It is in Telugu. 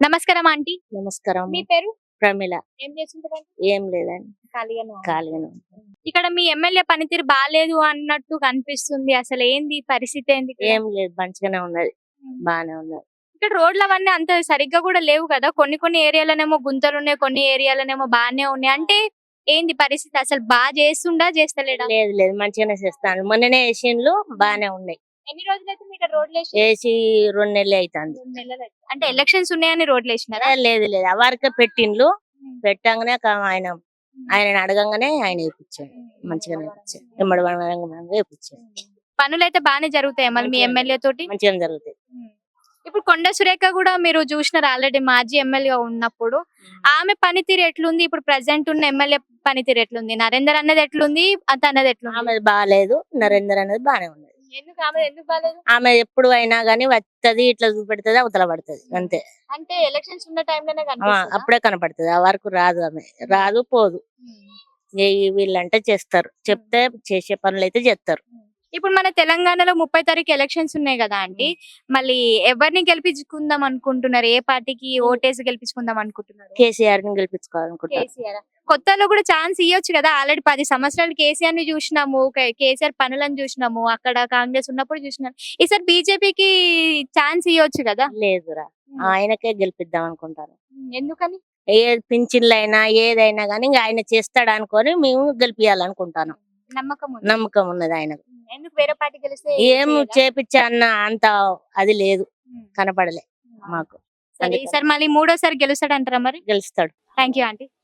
నమస్కారం ఆంటీ. నమస్కారం. మీ పేరు? ప్రమిళ. ఏం చేస్తుంటారండి? ఏం లేదండి. ఖాళీగానే ఉన్నారు. ఖాళీగానే ఉంటాను. ఇక్కడ మీ ఎమ్మెల్యే పనితీరు బాగాలేదు అన్నట్టు కనిపిస్తుంది. అసలు ఏంది పరిస్థితి ఏంది ఇక్కడ? ఏం లేదు మంచిగానే ఉన్నది. బాగానే ఉన్నది. ఇక్కడ రోడ్లు అవన్నీ అంత సరిగ్గా కూడా లేవు కదా? కొన్ని కొన్ని ఏరియాలనేమో గుంతలు ఉన్నాయి కొన్ని ఏరియాలనేమో బాగానే ఉన్నాయి. అంటే ఏంది పరిస్థితి? అసలు బాగా చేస్తుండా చేస్తలేడా? లేదు లేదు మంచిగానే చేస్తాను మొన్ననే వేసిండ్లు బాగానే ఉన్నాయి. ఎన్ని రోజులు అయితే మీకు రోడ్లు వేసి రెండు నెలలు అవుతుంది రెండు నెలలు అయితే. అంటే ఎలక్షన్స్ ఉన్నాయని రోడ్లు వేసినారా? లేదు లేదు. ఆ వరకే పెట్టిండ్లు. పెట్టంగానే ఆయన ఆయన అడగంగానే ఆయన వేయించాడు మంచిగానే వేయించాడు ఎమ్మడి వేయించాడు పనులు అయితే బాగానే జరుగుతాయి మళ్ళీ మీ ఎమ్మెల్యే తోటి? మంచిగానే జరుగుతాయి. ఇప్పుడు కొండ సురేఖ కూడా మీరు చూసినారు ఆల్రెడీ మాజీ ఎమ్మెల్యే ఉన్నప్పుడు? ఆమె పనితీరు ఎట్లుంది? ఇప్పుడు ప్రెసెంట్ ఉన్న ఎమ్మెల్యే పనితీరు ఎట్లుంది? నరేందర్ అన్నది ఎట్లుంది? అత అన్నది ఎట్లుంది? ఆమె బాగాలేదు. నరేందర్ అనేది బాగానే ఉన్నది. ఎందుకు ఆమె ఎందుకు బాగాలేదు ఆమె ఎప్పుడు అయినా గానీ వస్తది ఇట్లా చూపెడుతుంది అవతల పడుతుంది అంతే. అంటే ఎలక్షన్స్ ఉన్న టైంలోనే ఆ, కనిపిస్తుందా? అప్పుడే కనపడుతుంది ఆ వరకు రాదు ఆమె. రాదు పోదు. ఏ వీళ్ళంటే చేస్తారు. చెప్తే చేసే పనులు అయితే చేస్తారు ఇప్పుడు మన తెలంగాణలో ముప్పై తారీఖు ఎలక్షన్స్ ఉన్నాయి కదా ఆంటీ మళ్ళీ ఎవరిని గెలిపించుకుందాం అనుకుంటున్నారు? ఏ పార్టీకి ఓటేసి గెలిపించుకుందాం అనుకుంటున్నారు? కేసీఆర్ని కేసీఆర్. కొత్తలో కూడా ఛాన్స్ ఇవ్వచ్చు కదా. ఆల్రెడీ పది సంవత్సరాలు కేసీఆర్ని చూసినాము కేసీఆర్ పనులను చూసినాము అక్కడ కాంగ్రెస్ ఉన్నప్పుడు చూసినాం. ఈసారి బీజేపీకి ఛాన్స్ ఇవ్వచ్చు కదా. లేదురా. ఆయనకే గెలిపిద్దాం అనుకుంటాను ఎందుకని? ఏ పింఛన్లు అయినా ఏదైనా గానీ ఇంకా ఆయన చేస్తాడు అనుకొని మేము గెలిపియాలనుకుంటాను. నమ్మకం. నమ్మకం ఉన్నది ఆయనకు. ఎందుకు వేరే పార్టీ గెలిస్తే ఏం? చేపించా అన్న అంత అది లేదు. కనపడలే మాకు సరే. ఈసారి మళ్ళీ మూడోసారి గెలుస్తాడు అంటారా మరి గెలుస్తాడు థ్యాంక్ యూ ఆంటీ